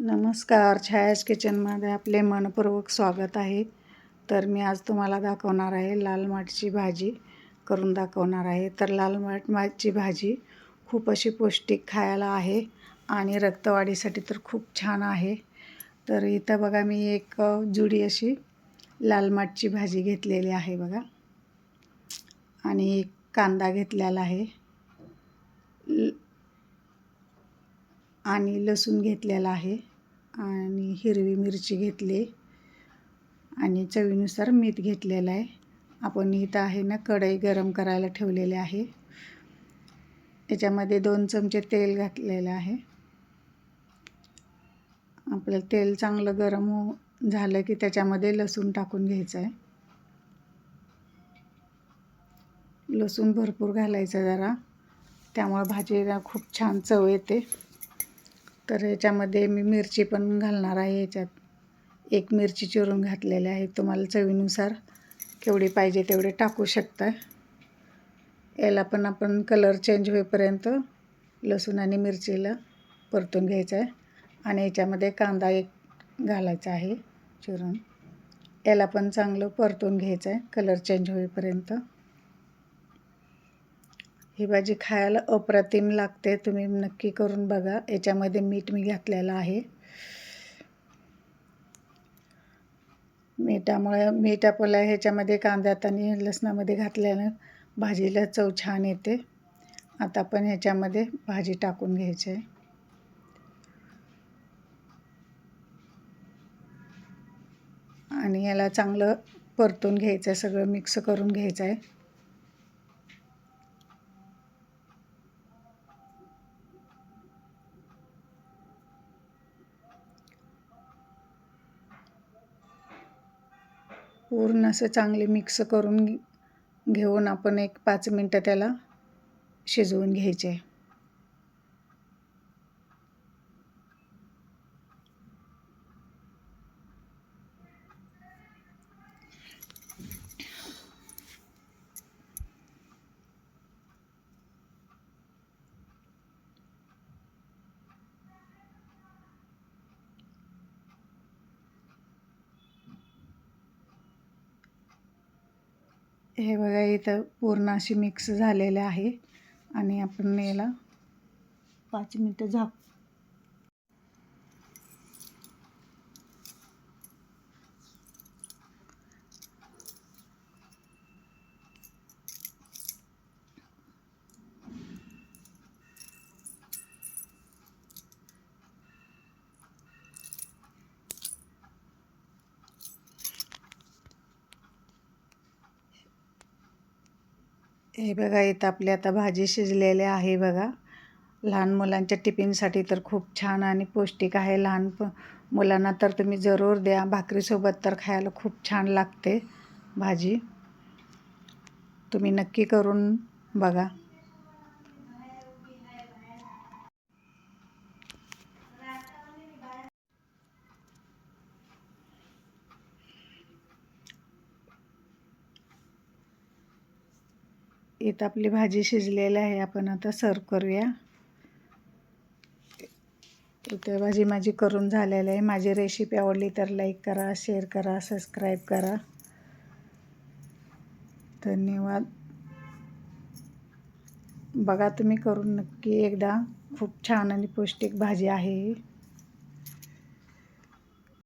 नमस्कार छायाज किचनमध्ये आपले मनपूर्वक स्वागत आहे. तर मी आज तुम्हाला दाखवणार आहे लाल माठची भाजी करून दाखवणार आहे. तर लाल माठ माठची भाजी खूप अशी पौष्टिक खायला आहे आणि रक्तवाढीसाठी तर खूप छान आहे. तर इथं बघा मी एक जुडी अशी लाल माठची भाजी घेतलेली आहे बघा. आणि एक कांदा घेतलेला आहे. आणि लसूण घेतलेला आहे आणि हिरवी मिरची घेतली आणि चवीनुसार मीठ घेतलेलं आहे. आपण इथं आहे ना कढई गरम करायला ठेवलेले आहे. याच्यामध्ये दोन चमचे तेल घातलेलं आहे. आपलं तेल चांगलं गरम हो झालं की त्याच्यामध्ये लसूण टाकून घ्यायचं आहे. लसूण भरपूर घालायचं जरा. त्यामुळे भाजीला खूप छान चव येते. तर याच्यामध्ये मी मिरची पण घालणार आहे याच्यात. एक मिरची चिरून घातलेली आहे. तुम्हाला चवीनुसार केवढी पाहिजे तेवढे टाकू शकता. याला पण आपण कलर चेंज होईपर्यंत लसूण आणि मिरचीला परतून घ्यायचं आहे. आणि याच्यामध्ये कांदा एक घालायचा आहे चिरून. याला पण चांगलं परतून घ्यायचं आहे. कलर चेंज होईपर्यंत. ही भाजी खायला अप्रतिम लागते तुम्ही नक्की करून बघा. याच्यामध्ये मीठ मी घातलेलं आहे. मीठामुळे मीठ आपल्या ह्याच्यामध्ये कांद्यात आणि लसणामध्ये घातल्यानं भाजीला चव छान येते. आता आपण ह्याच्यामध्ये भाजी टाकून घ्यायची आहे. आणि याला चांगलं परतून घ्यायचं आहे सगळं मिक्स करून घ्यायचं आहे. पूर्ण असं चांगले मिक्स करून घेऊन आपण एक पाच मिनटं त्याला शिजवून घ्यायचे. हे बघा इथं पूर्ण अशी मिक्स झालेले आहे. आणि आपण याला पाच मिनटं झाक हे बघा इथं आपली आता भाजी शिजलेली आहे बघा. लहान मुलांच्या टिफिनसाठी तर खूप छान आणि पौष्टिक आहे. लहान प मुलांना तर तुम्ही जरूर द्या. भाकरीसोबत तर खायला खूप छान लागते भाजी. तुम्ही नक्की करून बघा. इथं आपली भाजी शिजलेली आहे. आपण आता सर्व करूया. इथं भाजी माझी करून झालेली आहे. माझी रेसिपी आवडली तर लाईक करा शेअर करा सबस्क्राईब करा. धन्यवाद. बघा तुम्ही करून नक्की एकदा. खूप छान आणि पौष्टिक भाजी आहे